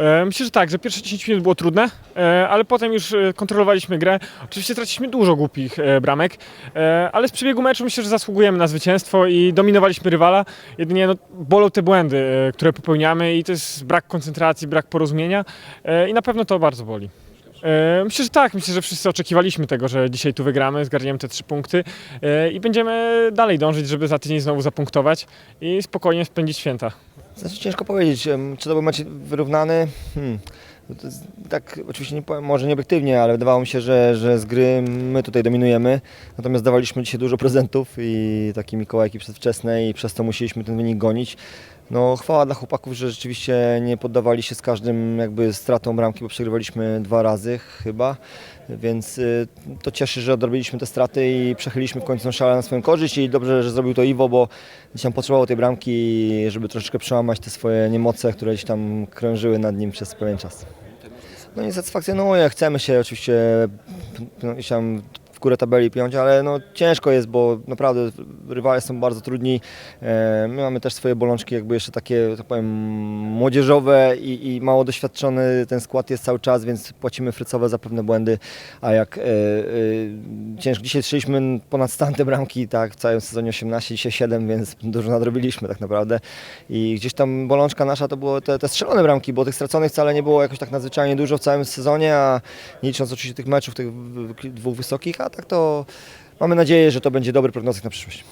E, Myślę, że tak, że pierwsze 10 minut było trudne, e, ale potem już e, kontrolowaliśmy grę. Oczywiście traciliśmy dużo głupich bramek, ale z przebiegu meczu myślę, że zasługujemy na zwycięstwo i dominowaliśmy rywala. Jedynie no, bolą te błędy, które popełniamy i to jest brak koncentracji, brak porozumienia i na pewno to bardzo boli. Myślę, że tak. Myślę, że wszyscy oczekiwaliśmy tego, że dzisiaj tu wygramy, zgarniemy te trzy punkty i będziemy dalej dążyć, żeby za tydzień znowu zapunktować i spokojnie spędzić święta. Znaczy ciężko powiedzieć, czy to był mecz wyrównany. Hmm. No tak oczywiście nie powiem, może nie obiektywnie, ale wydawało mi się, że, że z gry my tutaj dominujemy. Natomiast dawaliśmy dzisiaj dużo prezentów i takie Mikołajki przedwczesne i przez to musieliśmy ten wynik gonić. No chwała dla chłopaków, że rzeczywiście nie poddawali się z każdym jakby stratą bramki, bo przegrywaliśmy dwa razy chyba. Więc y, to cieszy, że odrobiliśmy te straty i przechyliliśmy w końcu szalę na swoją korzyść i dobrze, że zrobił to Iwo, bo gdzieś tam potrzebował tej bramki, żeby troszeczkę przełamać te swoje niemoce, które gdzieś tam krążyły nad nim przez pewien czas. No i satysfakcjonuje, chcemy się oczywiście no, gdzieś tam górę tabeli piąć, ale no, ciężko jest, bo naprawdę rywale są bardzo trudni. E, My mamy też swoje bolączki, jakby jeszcze takie, tak powiem, młodzieżowe i, i mało doświadczony ten skład jest cały czas, więc płacimy frycowe za pewne błędy, a jak e, e, ciężko, dzisiaj strzeliśmy ponad stan te bramki, tak, w całym sezonie 18, dzisiaj 7, więc dużo nadrobiliśmy tak naprawdę i gdzieś tam bolączka nasza to było te, te strzelone bramki, bo tych straconych wcale nie było jakoś tak nadzwyczajnie dużo w całym sezonie, a nie licząc oczywiście tych meczów, tych dwóch wysokich, a tak to mamy nadzieję, że to będzie dobry prognostyk na przyszłość.